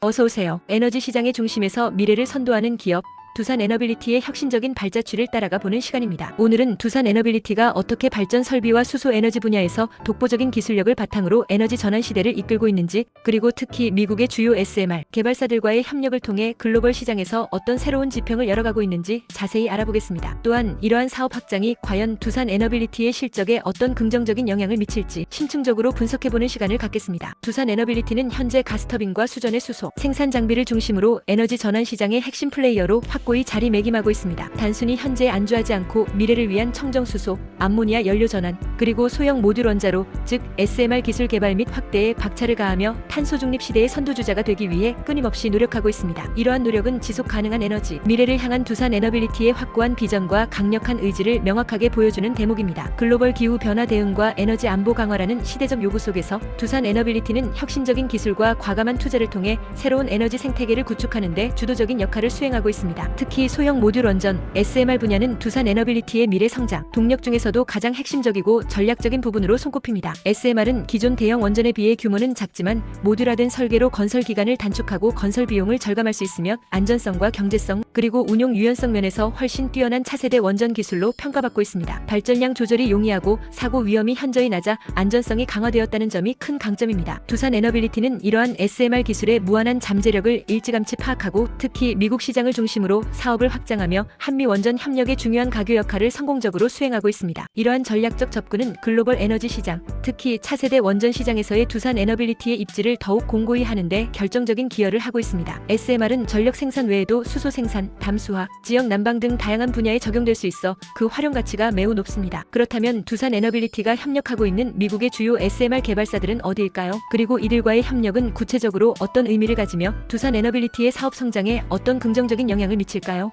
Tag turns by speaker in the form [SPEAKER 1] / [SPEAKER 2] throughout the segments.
[SPEAKER 1] 어서 오세요. 에너지 시장의 중심에서 미래를 선도하는 기업 두산 에너빌리티의 혁신적인 발자취를 따라가 보는 시간입니다. 오늘은 두산 에너빌리티가 어떻게 발전 설비와 수소 에너지 분야에서 독보적인 기술력을 바탕으로 에너지 전환 시대를 이끌고 있는지, 그리고 특히 미국의 주요 SMR 개발사들과의 협력을 통해 글로벌 시장에서 어떤 새로운 지평을 열어가고 있는지 자세히 알아보겠습니다. 또한 이러한 사업 확장이 과연 두산 에너빌리티의 실적에 어떤 긍정적인 영향을 미칠지 심층적으로 분석해보는 시간을 갖겠습니다. 두산 에너빌리티는 현재 가스터빈과 수전의 수소, 생산 장비를 중심으로 에너지 전환 시장의 핵심 플레이어로 확 고히 자리매김하고 있습니다. 단순히 현재에 안주하지 않고 미래를 위한 청정수소, 암모니아 연료 전환, 그리고 소형 모듈 원자로, 즉 SMR 기술 개발 및 확대에 박차를 가하며 탄소 중립 시대의 선두주자가 되기 위해 끊임없이 노력하고 있습니다. 이러한 노력은 지속 가능한 에너지, 미래를 향한 두산 에너빌리티의 확고한 비전과 강력한 의지를 명확하게 보여주는 대목입니다. 글로벌 기후 변화 대응과 에너지 안보 강화라는 시대적 요구 속에서 두산 에너빌리티는 혁신적인 기술과 과감한 투자를 통해 새로운 에너지 생태계를 구축하는 데 주도적인 역할을 수행하고 있습니다. 특히 소형 모듈 원전, SMR 분야는 두산 에너빌리티의 미래 성장, 동력 중에서도 가장 핵심적이고 전략적인 부분으로 손꼽힙니다. SMR은 기존 대형 원전에 비해 규모는 작지만 모듈화된 설계로 건설 기간을 단축하고 건설 비용을 절감할 수 있으며 안전성과 경제성 그리고 운용 유연성 면에서 훨씬 뛰어난 차세대 원전 기술로 평가받고 있습니다. 발전량 조절이 용이하고 사고 위험이 현저히 낮아 안전성이 강화되었다는 점이 큰 강점입니다. 두산 에너빌리티는 이러한 SMR 기술의 무한한 잠재력을 일찌감치 파악하고 특히 미국 시장을 중심으로 사업을 확장하며 한미 원전 협력의 중요한 가교 역할을 성공적으로 수행하고 있습니다. 이러한 전략적 접근은 글로벌 에너지 시장, 특히 차세대 원전 시장에서의 두산 에너빌리티의 입지를 더욱 공고히 하는데 결정적인 기여를 하고 있습니다. SMR은 전력 생산 외에도 수소 생산, 담수화, 지역 난방 등 다양한 분야에 적용될 수 있어 그 활용 가치가 매우 높습니다. 그렇다면 두산 에너빌리티가 협력하고 있는 미국의 주요 SMR 개발사들은 어디일까요? 그리고 이들과의 협력은 구체적으로 어떤 의미를 가지며 두산 에너빌리티의 사업 성장에 어떤 긍정적인 영향을 미 칠까요?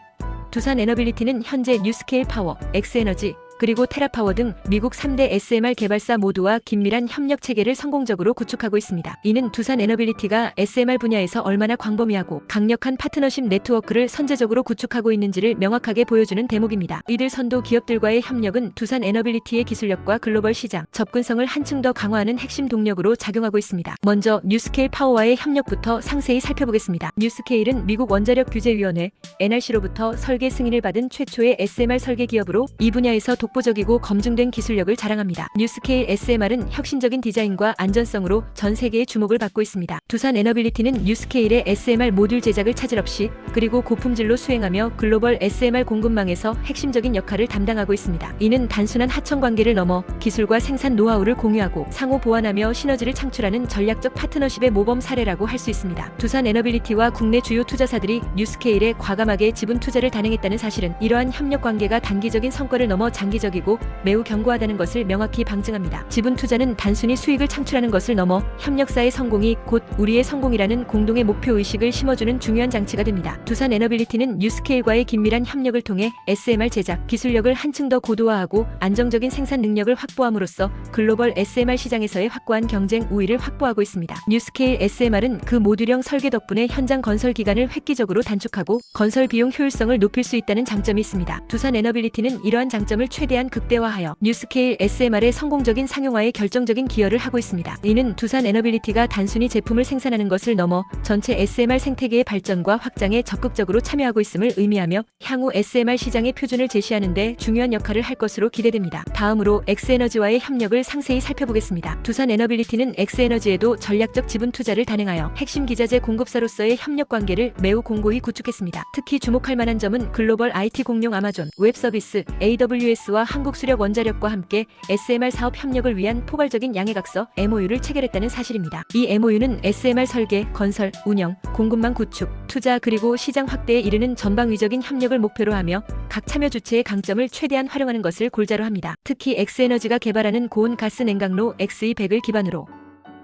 [SPEAKER 1] 두산 에너빌리티는 현재 뉴스케일 파워, 엑스에너지, 그리고 테라파워 등 미국 3대 SMR 개발사 모두와 긴밀한 협력 체계를 성공적으로 구축하고 있습니다. 이는 두산 에너빌리티가 SMR 분야에서 얼마나 광범위하고 강력한 파트너십 네트워크를 선제적으로 구축하고 있는지를 명확하게 보여주는 대목입니다. 이들 선도 기업들과의 협력은 두산 에너빌리티의 기술력과 글로벌 시장, 접근성을 한층 더 강화하는 핵심 동력으로 작용하고 있습니다. 먼저 뉴스케일 파워와의 협력부터 상세히 살펴보겠습니다. 뉴스케일은 미국 원자력 규제위원회 NRC로부터 설계 승인을 받은 최초의 SMR 설계 기업으로 이 분야에서 독보적이고 검증된 기술력을 자랑합니다. 뉴스케일 SMR은 혁신적인 디자인과 안전성으로 전 세계의 주목을 받고 있습니다. 두산 에너빌리티는 뉴스케일의 SMR 모듈 제작을 차질 없이 그리고 고품질로 수행하며 글로벌 SMR 공급망에서 핵심적인 역할을 담당하고 있습니다. 이는 단순한 하청 관계를 넘어 기술과 생산 노하우를 공유하고 상호 보완하며 시너지를 창출하는 전략적 파트너십의 모범 사례라고 할 수 있습니다. 두산 에너빌리티와 국내 주요 투자사들이 뉴스케일에 과감하게 지분 투자를 단행했다는 사실은 이러한 협력 관계가 단기적인 성과를 넘어 장기 적이고 매우 견고하다는 것을 명확히 방증합니다. 지분 투자는 단순히 수익을 창출하는 것을 넘어 협력사의 성공이 곧 우리의 성공이라는 공동의 목표 의식을 심어주는 중요한 장치가 됩니다. 두산 에너빌리티는 뉴스케일과의 긴밀한 협력을 통해 SMR 제작 기술력을 한층 더 고도화하고 안정적인 생산 능력을 확보함으로써 글로벌 SMR 시장에서의 확고한 경쟁 우위를 확보하고 있습니다. 뉴스케일 SMR은 그 모듈형 설계 덕분에 현장 건설 기간을 획기적으로 단축하고 건설 비용 효율성을 높일 수 있다는 장점이 있습니다. 두산 에너빌리티는 이러한 장점을 최 대한 극대화하여 뉴스케일 SMR의 성공적인 상용화에 결정적인 기여를 하고 있습니다. 이는 두산 에너빌리티가 단순히 제품을 생산하는 것을 넘어 전체 SMR 생태계의 발전과 확장에 적극적으로 참여하고 있음을 의미하며 향후 SMR 시장의 표준을 제시하는 데 중요한 역할을 할 것으로 기대됩니다. 다음으로 엑스에너지와의 협력을 상세히 살펴보겠습니다. 두산 에너빌리티는 엑스에너지에도 전략적 지분 투자를 단행하여 핵심 기자재 공급사로서의 협력 관계를 매우 공고히 구축했습니다. 특히 주목할 만한 점은 글로벌 IT 공룡 아마존, 웹 서비스, AWS 와 한국수력 원자력과 함께 SMR 사업 협력을 위한 포괄적인 양해각서 MOU를 체결했다는 사실입니다. 이 MOU는 SMR 설계, 건설, 운영, 공급망 구축, 투자 그리고 시장 확대에 이르는 전방위적인 협력을 목표로 하며 각 참여 주체의 강점을 최대한 활용하는 것을 골자로 합니다. 특히 엑스에너지가 개발하는 고온 가스 냉각로 XE100을 기반으로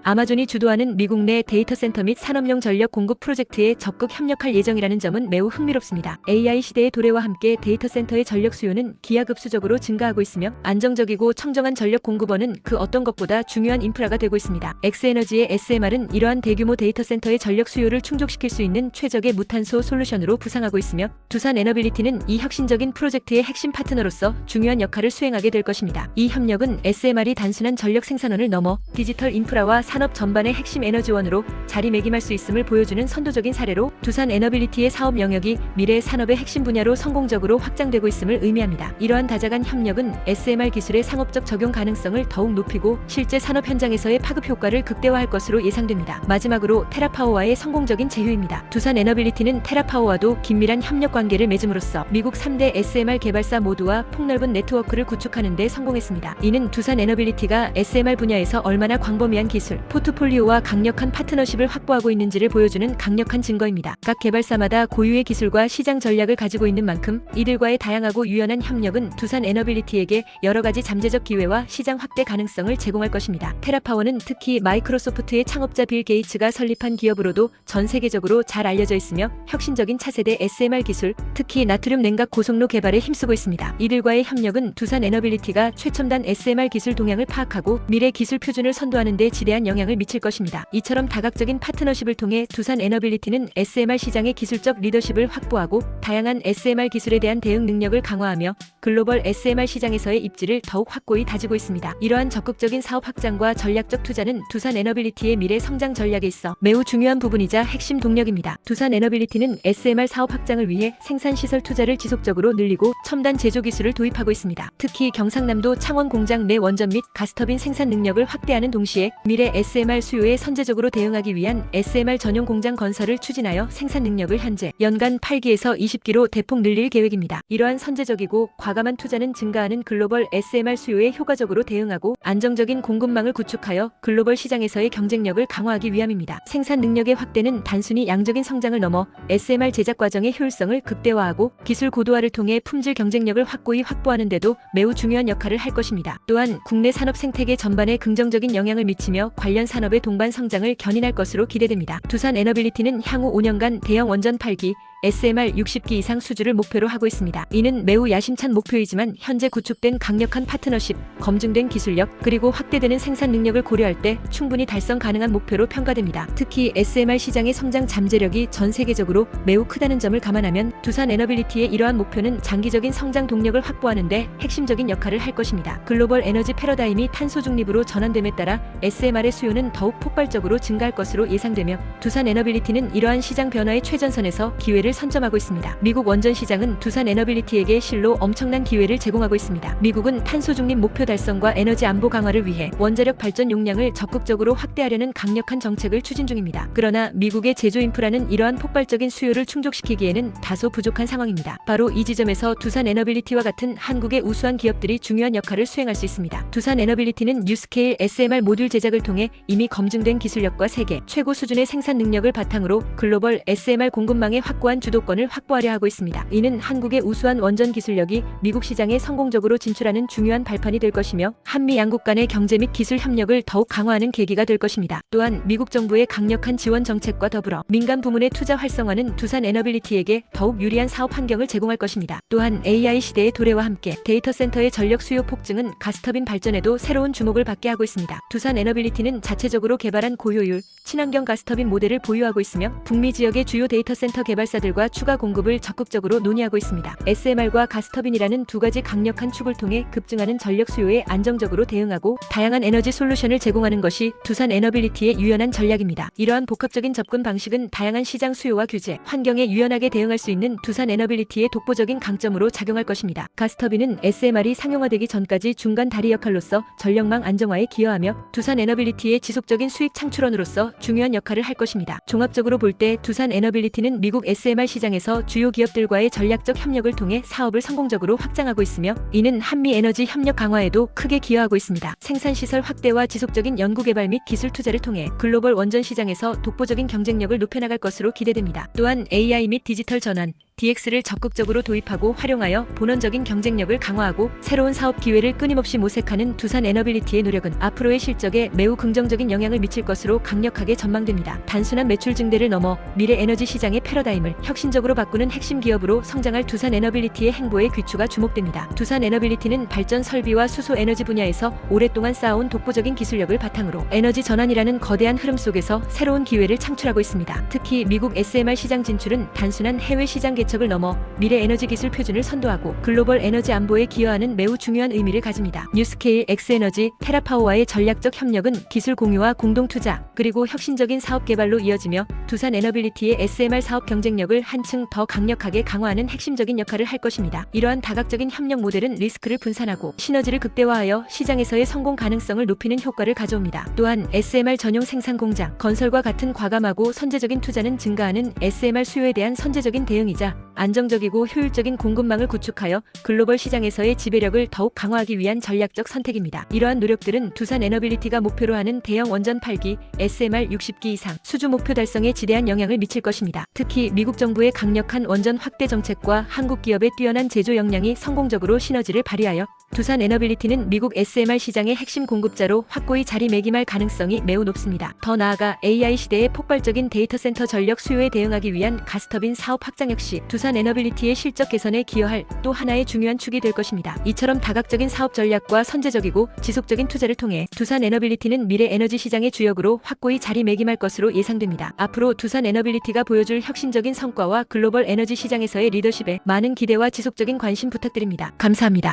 [SPEAKER 1] 아마존이 주도하는 미국 내 데이터 센터 및 산업용 전력 공급 프로젝트에 적극 협력할 예정이라는 점은 매우 흥미롭습니다. AI 시대의 도래와 함께 데이터 센터의 전력 수요는 기하급수적으로 증가하고 있으며 안정적이고 청정한 전력 공급원은 그 어떤 것보다 중요한 인프라가 되고 있습니다. 엑스에너지의 SMR은 이러한 대규모 데이터 센터의 전력 수요를 충족시킬 수 있는 최적의 무탄소 솔루션으로 부상하고 있으며 두산 에너빌리티는 이 혁신적인 프로젝트의 핵심 파트너로서 중요한 역할을 수행하게 될 것입니다. 이 협력은 SMR이 단순한 전력 생산원을 넘어 디지털 인프라와 산업 전반의 핵심 에너지원으로 자리매김할 수 있음을 보여주는 선도적인 사례로 두산 에너빌리티의 사업 영역이 미래 산업의 핵심 분야로 성공적으로 확장되고 있음을 의미합니다. 이러한 다자간 협력은 SMR 기술의 상업적 적용 가능성을 더욱 높이고 실제 산업 현장에서의 파급 효과를 극대화할 것으로 예상됩니다. 마지막으로 테라파워와의 성공적인 제휴입니다. 두산 에너빌리티는 테라파워와도 긴밀한 협력 관계를 맺음으로써 미국 3대 SMR 개발사 모두와 폭넓은 네트워크를 구축하는 데 성공했습니다. 이는 두산 에너빌리티가 SMR 분야에서 얼마나 광범위한 기술, 포트폴리오와 강력한 파트너십을 확보하고 있는지를 보여주는 강력한 증거입니다. 각 개발사마다 고유의 기술과 시장 전략을 가지고 있는 만큼 이들과의 다양하고 유연한 협력은 두산 에너빌리티에게 여러 가지 잠재적 기회와 시장 확대 가능성을 제공할 것입니다. 테라파워는 특히 마이크로소프트의 창업자 빌 게이츠가 설립한 기업으로도 전 세계적으로 잘 알려져 있으며 혁신적인 차세대 SMR 기술, 특히 나트륨 냉각 고속로 개발에 힘쓰고 있습니다. 이들과의 협력은 두산 에너빌리티가 최첨단 SMR 기술 동향을 파악하고 미래 기술 표준을 선도하는 데 지대한 영향을 미칠 것입니다. 이처럼 다각적인 파트너십을 통해 두산 에너빌리티는 SMR 시장의 기술적 리더십을 확보하고 다양한 SMR 기술에 대한 대응 능력을 강화하며 글로벌 SMR 시장에서의 입지를 더욱 확고히 다지고 있습니다. 이러한 적극적인 사업 확장과 전략적 투자는 두산 에너빌리티의 미래 성장 전략에 있어 매우 중요한 부분이자 핵심 동력입니다. 두산 에너빌리티는 SMR 사업 확장을 위해 생산 시설 투자를 지속적으로 늘리고 첨단 제조 기술을 도입하고 있습니다. 특히 경상남도 창원 공장 내 원전 및 가스터빈 생산 능력을 확대하는 동시에 미래 SMR 수요에 선제적으로 대응하기 위한 SMR 전용 공장 건설을 추진하여 생산 능력을 현재 연간 8기에서 20기로 대폭 늘릴 계획입니다. 이러한 선제적이고 과감한 투자는 증가하는 글로벌 SMR 수요에 효과적으로 대응하고 안정적인 공급망을 구축하여 글로벌 시장에서의 경쟁력을 강화하기 위함입니다. 생산 능력의 확대는 단순히 양적인 성장을 넘어 SMR 제작 과정의 효율성을 극대화하고 기술 고도화를 통해 품질 경쟁력을 확고히 확보하는 데도 매우 중요한 역할을 할 것입니다. 또한 국내 산업 생태계 전반에 긍정적인 영향을 미치며 관련 산업의 동반 성장을 견인할 것으로 기대됩니다. 두산 에너빌리티는 향후 5년간 대형 원전 8기, SMR 60기 이상 수주를 목표로 하고 있습니다. 이는 매우 야심찬 목표이지만 현재 구축된 강력한 파트너십, 검증된 기술력, 그리고 확대되는 생산 능력을 고려할 때 충분히 달성 가능한 목표로 평가됩니다. 특히 SMR 시장의 성장 잠재력이 전 세계적으로 매우 크다는 점을 감안하면 두산 에너빌리티의 이러한 목표는 장기적인 성장 동력을 확보하는데 핵심적인 역할을 할 것입니다. 글로벌 에너지 패러다임이 탄소 중립으로 전환됨에 따라 SMR의 수요는 더욱 폭발적으로 증가할 것으로 예상되며 두산 에너빌리티는 이러한 시장 변화의 최전선에서 기회를 선점하고 있습니다. 미국 원전 시장은 두산 에너빌리티에게 실로 엄청난 기회를 제공하고 있습니다. 미국은 탄소 중립 목표 달성과 에너지 안보 강화를 위해 원자력 발전 용량을 적극적으로 확대하려는 강력한 정책을 추진 중입니다. 그러나 미국의 제조 인프라는 이러한 폭발적인 수요를 충족시키기에는 다소 부족한 상황입니다. 바로 이 지점에서 두산 에너빌리티와 같은 한국의 우수한 기업들이 중요한 역할을 수행할 수 있습니다. 두산 에너빌리티는 뉴스케일 SMR 모듈 제작을 통해 이미 검증된 기술력과 세계 최고 수준의 생산 능력을 바탕으로 글로벌 SMR 공급망의 확고한 주도권을 확보하려 하고 있습니다. 이는 한국의 우수한 원전 기술력이 미국 시장에 성공적으로 진출하는 중요한 발판이 될 것이며 한미 양국 간의 경제 및 기술 협력을 더욱 강화하는 계기가 될 것입니다. 또한 미국 정부의 강력한 지원 정책과 더불어 민간 부문의 투자 활성화는 두산 에너빌리티에게 더욱 유리한 사업 환경을 제공할 것입니다. 또한 AI 시대의 도래와 함께 데이터 센터의 전력 수요 폭증은 가스터빈 발전에도 새로운 주목을 받게 하고 있습니다. 두산 에너빌리티는 자체적으로 개발한 고효율, 친환경 가스터빈 모델을 보유하고 있으며 북미 지역의 주요 데이터 센터 개발사들 과 추가 공급을 적극적으로 논의하고 있습니다. SMR과 가스터빈이라는 두 가지 강력한 축을 통해 급증하는 전력 수요에 안정적으로 대응하고 다양한 에너지 솔루션을 제공하는 것이 두산 에너빌리티의 유연한 전략입니다. 이러한 복합적인 접근 방식은 다양한 시장 수요와 규제, 환경에 유연하게 대응할 수 있는 두산 에너빌리티의 독보적인 강점으로 작용할 것입니다. 가스터빈은 SMR이 상용화되기 전까지 중간 다리 역할로서 전력망 안정화에 기여하며 두산 에너빌리티의 지속적인 수익 창출원으로서 중요한 역할을 할 것입니다. 종합적으로 볼 때 두산 에너빌리티는 미국 SMR 시장에서 주요 기업들과의 전략적 협력을 통해 사업을 성공적으로 확장하고 있으며 이는 한미 에너지 협력 강화에도 크게 기여하고 있습니다. 생산 시설 확대와 지속적인 연구개발 및 기술 투자를 통해 글로벌 원전 시장에서 독보적인 경쟁력을 높여나갈 것으로 기대됩니다. 또한 AI 및 디지털 전환, DX를 적극적으로 도입하고 활용하여 본원적인 경쟁력을 강화하고 새로운 사업 기회를 끊임없이 모색하는 두산 에너빌리티의 노력은 앞으로의 실적에 매우 긍정적인 영향을 미칠 것으로 강력하게 전망됩니다. 단순한 매출 증대를 넘어 미래 에너지 시장의 패러다임을 혁신적으로 바꾸는 핵심 기업으로 성장할 두산 에너빌리티의 행보에 귀추가 주목됩니다. 두산 에너빌리티는 발전 설비와 수소 에너지 분야에서 오랫동안 쌓아온 독보적인 기술력을 바탕으로 에너지 전환이라는 거대한 흐름 속에서 새로운 기회를 창출하고 있습니다. 특히 미국 SMR 시장 진출은 단순한 해외 시장 개척 개척을 넘어 미래 에너지 기술 표준을 선도하고 글로벌 에너지 안보에 기여하는 매우 중요한 의미를 가집니다. 뉴스케일 엑스에너지 테라파워와의 전략적 협력은 기술 공유와 공동 투자 그리고 혁신적인 사업 개발로 이어지며 두산 에너빌리티의 SMR 사업 경쟁 력을 한층 더 강력하게 강화하는 핵심적인 역할을 할 것입니다. 이러한 다각적인 협력 모델은 리스크를 분산하고 시너지를 극대화하여 시장에서의 성공 가능성을 높이는 효과를 가져옵니다. 또한 SMR 전용 생산 공장, 건설과 같은 과감하고 선제적인 투자는 증가하는 SMR 수요에 대한 선제적인 대응이자 안정적이고 효율적인 공급망을 구축하여 글로벌 시장에서의 지배력을 더욱 강화하기 위한 전략적 선택입니다. 이러한 노력들은 두산 에너빌리티가 목표로 하는 대형 원전 8기, SMR 60기 이상 수주 목표 달성에 지대한 영향을 미칠 것입니다. 특히 미국 정부의 강력한 원전 확대 정책과 한국 기업의 뛰어난 제조 역량이 성공적으로 시너지를 발휘하여 두산 에너빌리티는 미국 SMR 시장의 핵심 공급자로 확고히 자리매김할 가능성이 매우 높습니다. 더 나아가 AI 시대의 폭발적인 데이터 센터 전력 수요에 대응하기 위한 가스터빈 사업 확장 역시 두산 에너빌리티의 실적 개선에 기여할 또 하나의 중요한 축이 될 것입니다. 이처럼 다각적인 사업 전략과 선제적이고 지속적인 투자를 통해 두산 에너빌리티는 미래 에너지 시장의 주역으로 확고히 자리매김할 것으로 예상됩니다. 앞으로 두산 에너빌리티가 보여줄 혁신적인 성과와 글로벌 에너지 시장에서의 리더십에 많은 기대와 지속적인 관심 부탁드립니다. 감사합니다.